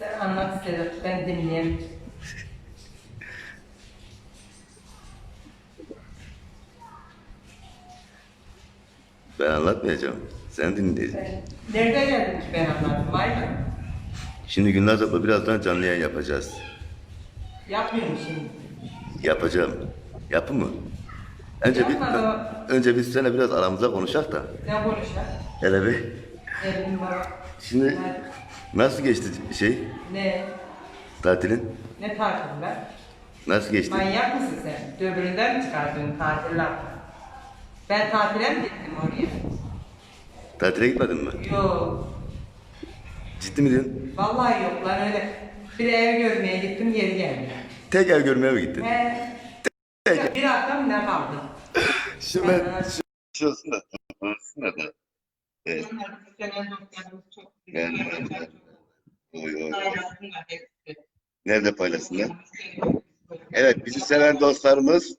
Sen anlat Sedat, ben dinleyeyim. Ben anlatmayacağım. Sen dinleyeceksin. Nerede geldin ki ben anlattım, aynen. Şimdi Gülnaz abla birazdan canlı yayın yapacağız. Yapmıyorum şimdi. Yapacağım. Yapı mı? Önce bir, Yapma da- önce biz seninle biraz aramızda konuşak da. Sen konuş ha. Hele bir. Evin baba. Şimdi Hadi. Nasıl geçti şey Ne? tatilin? Ne tatil lan? Nasıl geçti? Manyak mısın sen? Döbüründen mi çıkardın tatiller? Ben tatile mi gittim oraya? Tatile gitmedin mi? Yok. Ciddi mi diyorsun? Vallahi yok lan öyle. Bir ev görmeye gittim geri geldim. Tek ev görmeye mi gittin? He. Bir hafta mı ne kaldı? Şu ben- şu, şu olsun da. Da. Evet. Oy, oy. Nerede paylaşsınlar? Evet, bizi seven dostlarımız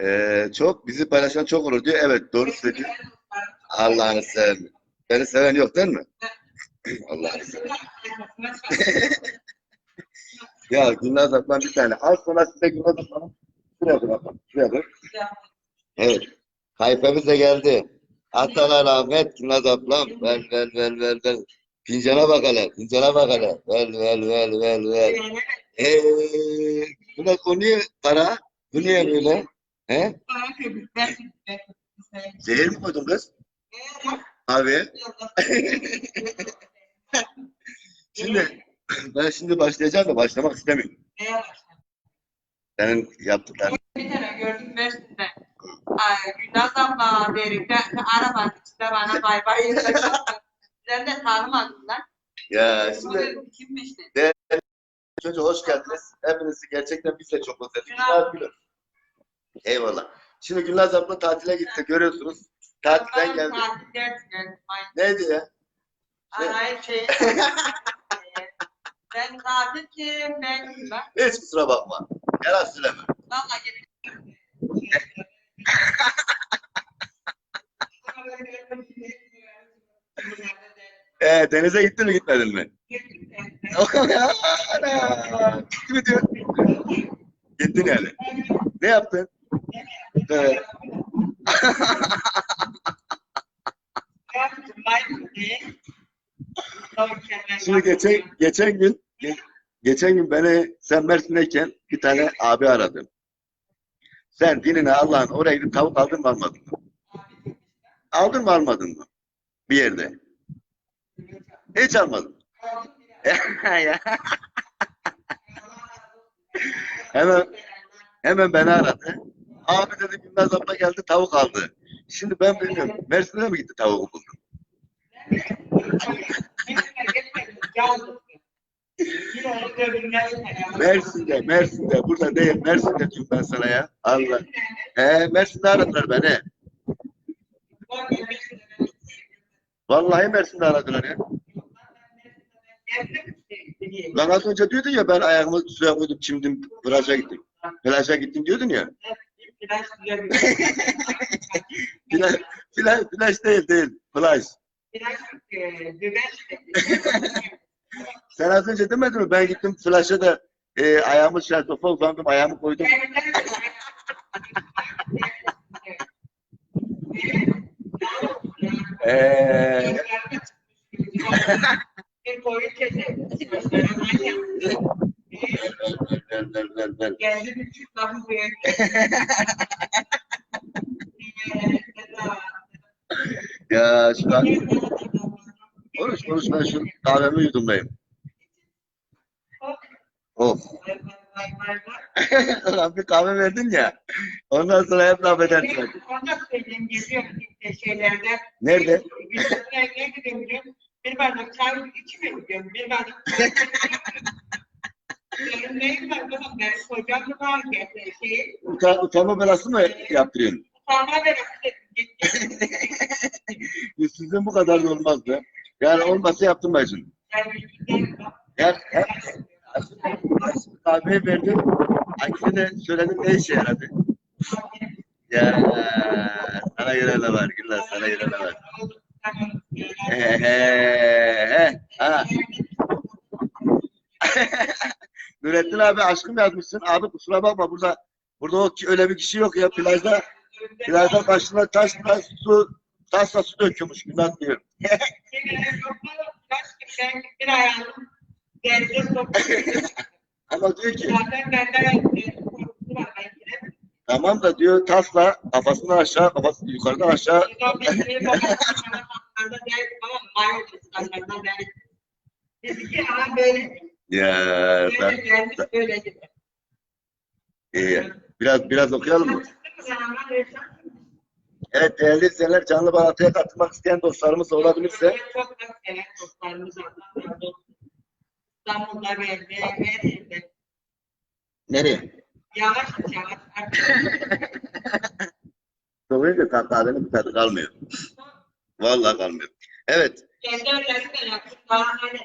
eee, çok, bizi paylaşan çok olur diyor. Evet, doğru söylüyor. Allah'ını seven. Beni seven yok değil mi? Allah'ını seven. Ya Gülnaz Ablam bir tane. Az sonra size Gülnaz Ablam'ın şuraya bırakalım. Şuraya bırak. Evet. Kayfemiz de geldi. Atalar Ahmet, Gülnaz Ablam. Ver, ver, ver, ver, ver. Fincana bak hele, fincana bak hele. Ver, ver, ver, ver, ver. Eee, bu niye para? Bu niye böyle? He? Zehir mi koydun kız? Abi. Şimdi ben şimdi başlayacağım da başlamak istemiyorum. Senin yaptıkların. Bir tane gördüm Mersin'de. Gülnaz abla verirken arabanın içinde bana bay bay yazıyor. Ben de tanımadılar. Ya şimdi dedim kimmiş dedi. önce hoş geldiniz. Hepinizi gerçekten biz de çok özledik. Eyvallah. Şimdi Gülnaz abla tatile gitti görüyorsunuz. Tatilden geldi. tatilden geldim. Ay, Neydi ya? Arayıp şey. ben tatilciyim. Ben ben Hiç kusura bakma. Yalan söyleme. valla gittim. Ee, denize gittin mi gitmedin mi? Gitti mi diyor? Gittin yani. Ne yaptın? Evet. Şimdi geçen, geçen gün ge- geçen gün beni sen Mersin'deyken bir tane abi aradı. Sen dinine Allah'ın oraya gidip tavuk aldın mı almadın mı? Aldın mı almadın mı? Bir yerde. Hiç almadım. Ya. hemen hemen beni aradı. Abi dedi Gülnaz abla geldi tavuk aldı. Şimdi ben bilmiyorum. Mersin'e mi gitti tavuğu buldun? Mersin'de, Mersin'de. Burada değil. Mersin'de diyorum ben sana ya. Allah. He, Mersin'de aradılar beni. Vallahi Mersin'de aradılar ya. Ben az önce diyordun ya ben ayağımı suya koydum çimdim plaja gittim. Plaja gittim diyordun ya. Plaj, plaj, plaj değil değil. Plaj. Sen az önce demedin mi? Ben gittim plaja da e, ayağımı şeltofa uzandım ayağımı koydum. Eee. Geldi bir çift lafı büyük. Ya şu an konuş ben şu kahvemi yudumdayım. Of. Ulan bir kahve verdin ya. Ondan sonra hep laf edersin. Ondan söyleyeyim geziyorum şeylerde. Nerede? Ne gidiyorum? Bir bardak çay içmiyor gidiyorum. Bir bardak çay Benim neyim var kızım? Ben kocam mı var? Şey, Uta, utanma belası mı yaptırıyorsun? utanma verin. Gittim. Sizin bu kadar da olmazdı. Yani olmasa yaptım ben şimdi. Ya, hep, kahveyi verdim. Akide de söyledim ne işe yaradı? Ya sana göre ne var Güller sana göre ne var? Nurettin abi aşkım yazmışsın. Abi kusura bakma burada burada öyle bir kişi yok ya plajda plajda başına taş taş su taşla su döküyormuş günah diyor. Bir ayağım denize soktum. Ama diyor ki Zaten benden korkusu var. Ben girerim. tamam da diyor tasla kafasından aşağı kafası yukarıdan aşağı Biz mayo. Dedi ki böyle. ya ben Böyle gelmiş böyle iyi. Biraz biraz okuyalım mı? Çıktı? Evet değerli izleyenler canlı bağlantıya katılmak isteyen dostlarımız olabilirse Çok da seven dostlarımız olsun. İstanbul'da verdi, her yerde. nereye? Yavaş yavaş artık. Soğuyunca kahvenin bir tadı kalmıyor. Vallahi kalmıyor. Evet.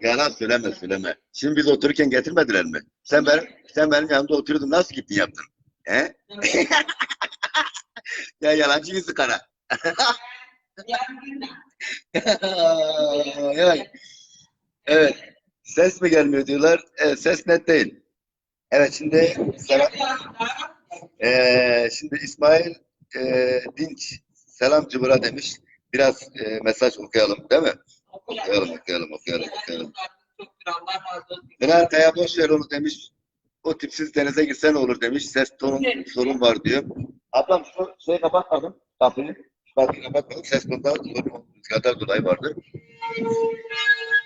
Yalan söyleme söyleme. Şimdi biz otururken getirmediler mi? Sen benim, sen benim yanımda oturuyordun. Nasıl gittin yaptın? He? Ya yalancı yüzü kara. evet. Evet. Ses mi gelmiyor diyorlar. Evet, ses net değil. Evet şimdi selam. Ee, şimdi İsmail e, Dinç selam cıbıra demiş. Biraz e, mesaj okuyalım değil mi? Okuyalım, okuyalım, okuyalım, okuyalım. Bülent Kaya boş ver onu demiş. O tipsiz denize girsen olur demiş. Ses tonun sorun var diyor. Ablam şu şeyi kapatmadım. Kapıyı. Kapıyı kapatmadım. Ses tonunda sorun rüzgardan dolayı vardı.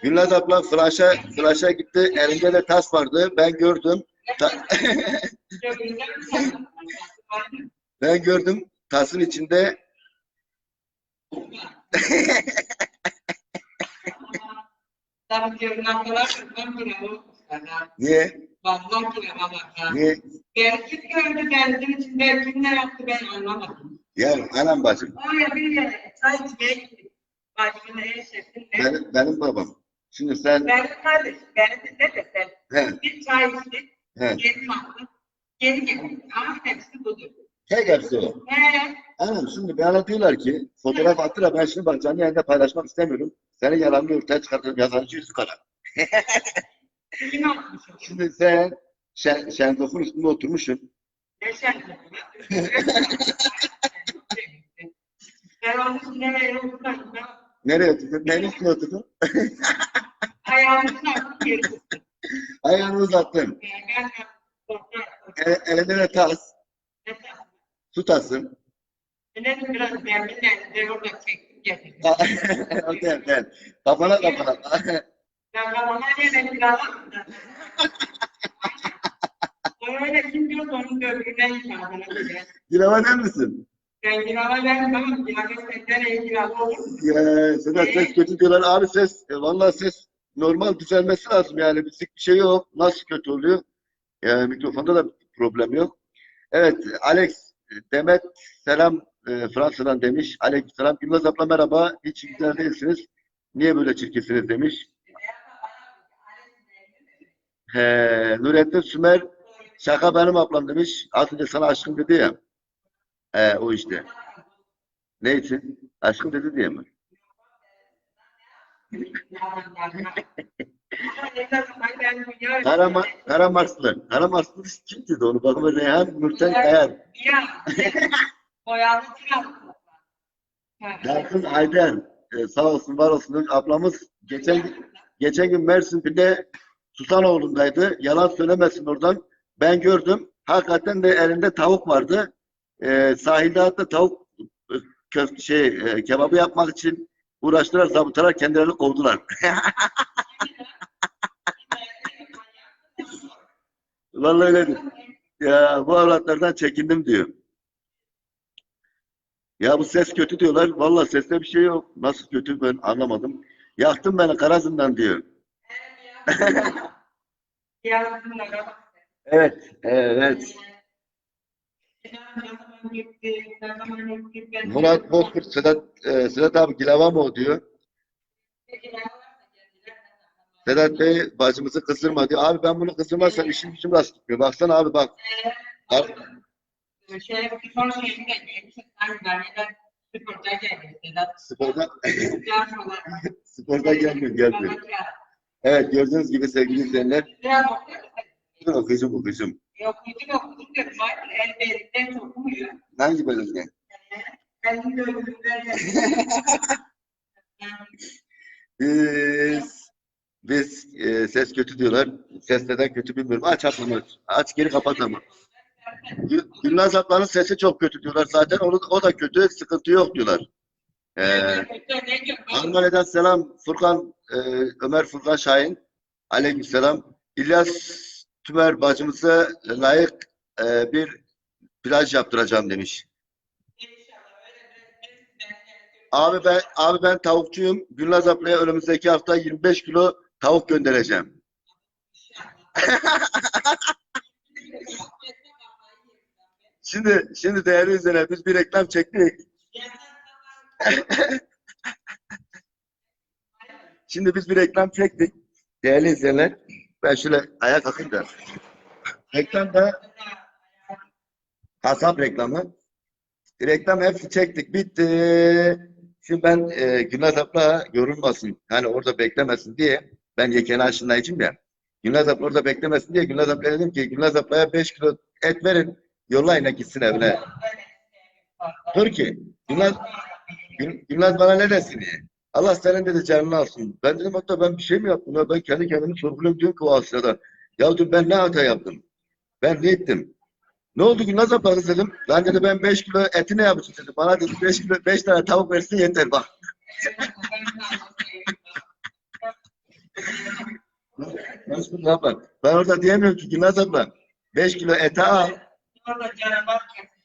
Gülnaz abla flaşa, flaşa gitti. Elinde de tas vardı. Ben gördüm. Ta- ben gördüm. Tasın içinde niye? Vallahi ki baba. Niye? Gerçek gördü denizin içinde kim ne yaptı ben anlamadım. Ya anam bacım. Oraya bir yere çay içmeye gittik. Başını ne? Benim, benim babam. Şimdi sen Benim kardeşim, beni dinle de sen. he, Bir çay içtik, he. geri kalktık, geri geldik. Ama hepsi budur. Tek hepsi o. He, Anam şimdi bana diyorlar ki fotoğraf attılar ben şimdi bak canlı yayında paylaşmak istemiyorum. Senin yalanını ortaya çıkartırım yazancı yüzü kara. kim atmış o? Şimdi sen şen, şenzofun üstünde oturmuşsun. Ne sen Ben onun üstüne nereye oturdum? Nereye oturdun? Neyin üstüne oturdun? Geri tuttum. Ayağını uzattın. Ee, Ben de. E, elinde de tas. Ne sen? Su tası. Ne biraz ben de orada çektim getirdim. Okey, okey. Kafana kafana. Babama yemek kiraladım da. Öyle kim diyor onun gördüğünden inşallah göre. Dilava der misin? Ben kirala ben tamam kirala sen nereye kirala olur? Ya, Sedat ses kötü diyorlar. Abi ses, e, vallahi ses normal düzelmesi lazım yani. Bir bir şey yok. Nasıl kötü oluyor? Yani mikrofonda da problem yok. Evet, Alex, Demet selam e, Fransa'dan demiş. Alex selam. Gülmez abla merhaba. Hiç güzel değilsiniz. Niye böyle çirkinsiniz demiş. He, Nurettin Sümer şaka benim ablam demiş. Az önce sana aşkım dedi ya. He, o işte. Ne için? Aşkım dedi diye mi? Karama, Karamarslı. Karamarslı kim dedi onu? Bakın Reyhan Nurten Kayar. Ya, boyalı. Yakın Ayder. Ee, sağ olsun var olsun. Ablamız geçen geçen gün Mersin'de Susanoğlu'ndaydı. Yalan söylemesin oradan. Ben gördüm. Hakikaten de elinde tavuk vardı. Ee, sahilde hatta tavuk e, köfte şey e, kebabı yapmak için uğraştılar, zabıtalar kendilerini kovdular. Vallahi öyledir. Ya bu avratlardan çekindim diyor. Ya bu ses kötü diyorlar. Vallahi seste bir şey yok. Nasıl kötü ben anlamadım. Yaktın beni Karazin'den diyor. Evet, evet. Murat Bozkurt, Sedat, e, Sedat abi Gilava mı o diyor. Sedat Bey bacımızı kızdırma diyor. Abi ben bunu kızdırmazsam işim gücüm nasıl gitmiyor. Baksana abi bak. De sporda sporda gelmiyor, gelmiyor. Evet gördüğünüz gibi sevgili izleyenler. Biraz musun? Dur o kızım bu kızım. Yok, bütün okudum dedim. Hayır, el berinden okumuyor. Hangi bölümde? Elin bölümünden Biz biz e, ses kötü diyorlar. Ses neden kötü bilmiyorum. Aç ablamı. Aç geri kapat ama. Gül- Gülnaz ablanın sesi çok kötü diyorlar zaten. Onu, o da kötü. Sıkıntı yok diyorlar. Ee, Almanya'dan selam Furkan e, Ömer Furkan Şahin. Aleykümselam. İlyas Tümer bacımıza layık e, bir plaj yaptıracağım demiş. Abi ben abi ben tavukçuyum. Gülnaz ablaya önümüzdeki hafta 25 kilo tavuk göndereceğim. Şimdi şimdi değerli izleyenler biz bir reklam çektik. Şimdi biz bir reklam çektik. Değerli izleyenler ben şöyle ayağa kalkayım da. Reklamda kasap reklamı. Reklam hepsi çektik. Bitti. Şimdi ben e, Gülnaz abla yorulmasın. Hani orada beklemesin diye ben yekeni aşınlayıcım ya. Gülnaz abla orada beklemesin diye Gülnaz ablaya dedim ki Gülnaz ablaya 5 kilo et verin. Yollayın da gitsin evine. Dur ki Gülnaz, Gül, Gülnaz bana ne desin diye. Allah senin dedi canını alsın. Ben dedim hatta ben bir şey mi yaptım ya? Ben kendi kendimi sorguluyorum diyorum ki o sırada. Ya diyorum ben ne hata yaptım? Ben ne ettim? Ne oldu Gülnaz abla kız dedim. Lan dedi ben 5 kilo eti ne yapacağım dedi. Bana dedi 5 kilo 5 tane tavuk versin yeter bak. Nasıl ne yapar? Ben orada diyemiyorum ki Gülnaz abla 5 kilo eti al. Orada canavar kesilmiş.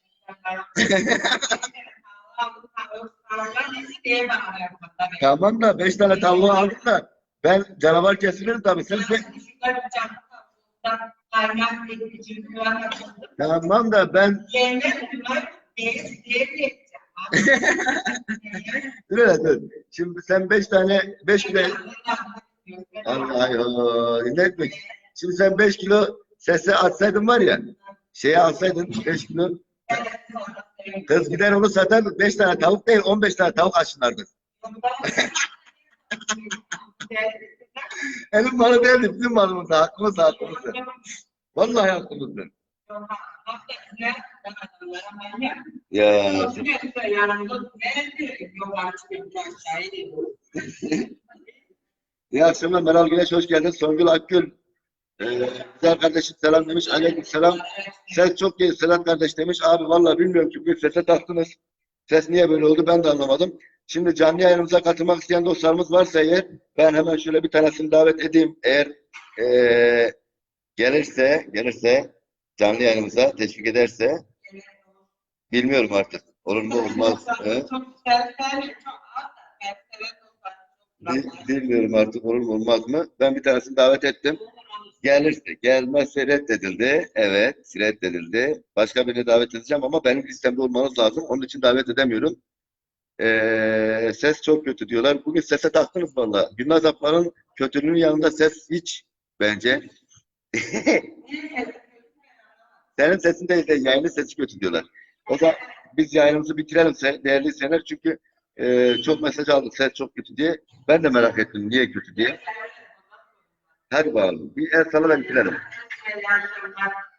Tamam da 5 tane tavuğu aldım da ben canavar kesilir tabii. Sen, sen, tamam da ben dur hele dur. Şimdi sen 5 tane 5 kilo Allah Allah ne etmek? Şimdi sen 5 kilo sese atsaydın var ya şeye alsaydın 5 kilo kız gider onu satar 5 tane tavuk değil 15 tane tavuk açınlardı. Elim malı değildi bizim malımızdı hakkımız hakkımızdı. Vallahi hakkımızdı. Ya İyi akşamlar Meral Güneş hoş geldin. Songül Akgül ee, güzel kardeşim selam demiş. Aleyküm selam. Ses çok iyi Sedat kardeş demiş. Abi vallahi bilmiyorum ki bir sese taktınız. Ses niye böyle oldu ben de anlamadım. Şimdi canlı yayınımıza katılmak isteyen dostlarımız varsa eğer ben hemen şöyle bir tanesini davet edeyim. Eğer ee, gelirse gelirse canlı yayınımıza teşvik ederse bilmiyorum artık. Olur mu olmaz. Bilmiyorum artık olur mu olmaz mı? Ben bir tanesini davet ettim. Gelirse, gelmezse reddedildi. Evet, reddedildi. Başka birini davet edeceğim ama benim listemde olmanız lazım. Onun için davet edemiyorum. Ee, ses çok kötü diyorlar. Bugün sese taktınız valla. Gülnaz Aplar'ın kötülüğünün yanında ses hiç bence. Senin sesin değil de yayının sesi kötü diyorlar. O da biz yayınımızı bitirelim değerli izleyenler. Çünkü e, çok mesaj aldık ses çok kötü diye. Ben de merak ettim niye kötü diye. Hadi bakalım. Bir el salla. Thank you.